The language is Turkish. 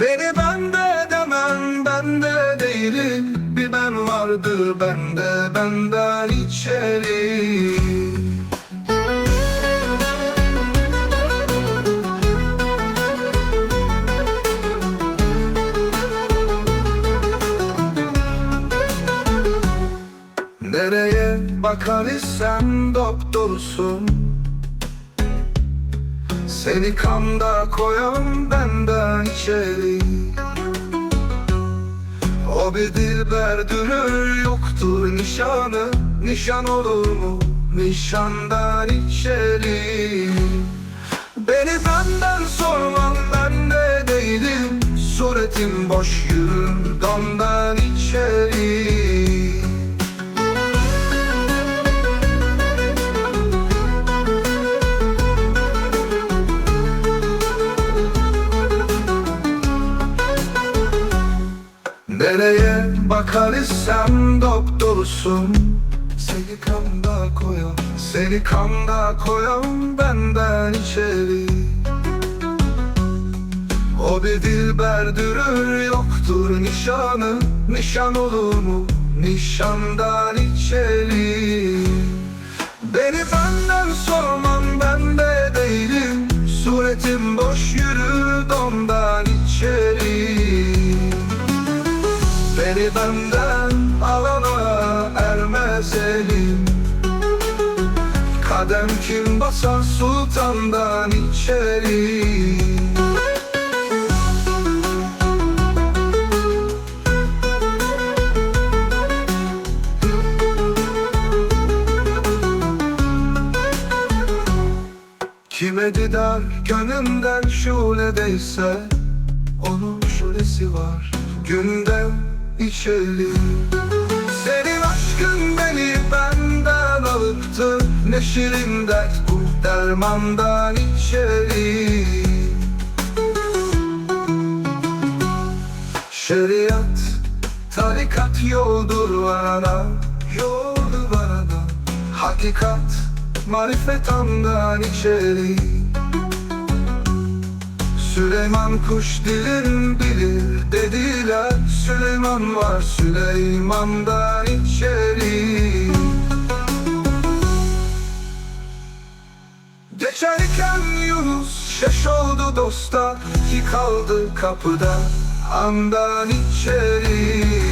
Beni bende demen bende değilim. Bir ben vardı bende benden içeri. Nereye bakar isem doktorsun. Seni kanda koyan benden içeri. O bir dilber dünür yoktur nişanı. Nişan olur mu? Nişandan içeri. Beni benden sorman ben de Suretim boş yürür damdan içeri Nereye bakar isem doktorsun. Seni kanda koyan Seni kanda koyan benden içeri. O bir dilber dürür yoktur nişanı Nişan olur mu Beni benden alana ermez elim. Kadem kim basar sultandan içeri? Kime didar gönlümden şuledeyse Onun şulesi var. Gündem içeri Senin aşkın beni benden alıptı. Ne dert bu dermandan içeri. Şeriat, tarikat yoldur bana Yoldur bana Hakikat, marifet andan içeri Süleyman kuş dilin bilir dediler. Süleyman var Süleyman'dan içeri. Geçerken Yunus şaş oldu dosta Ki kaldı kapıda andan içeri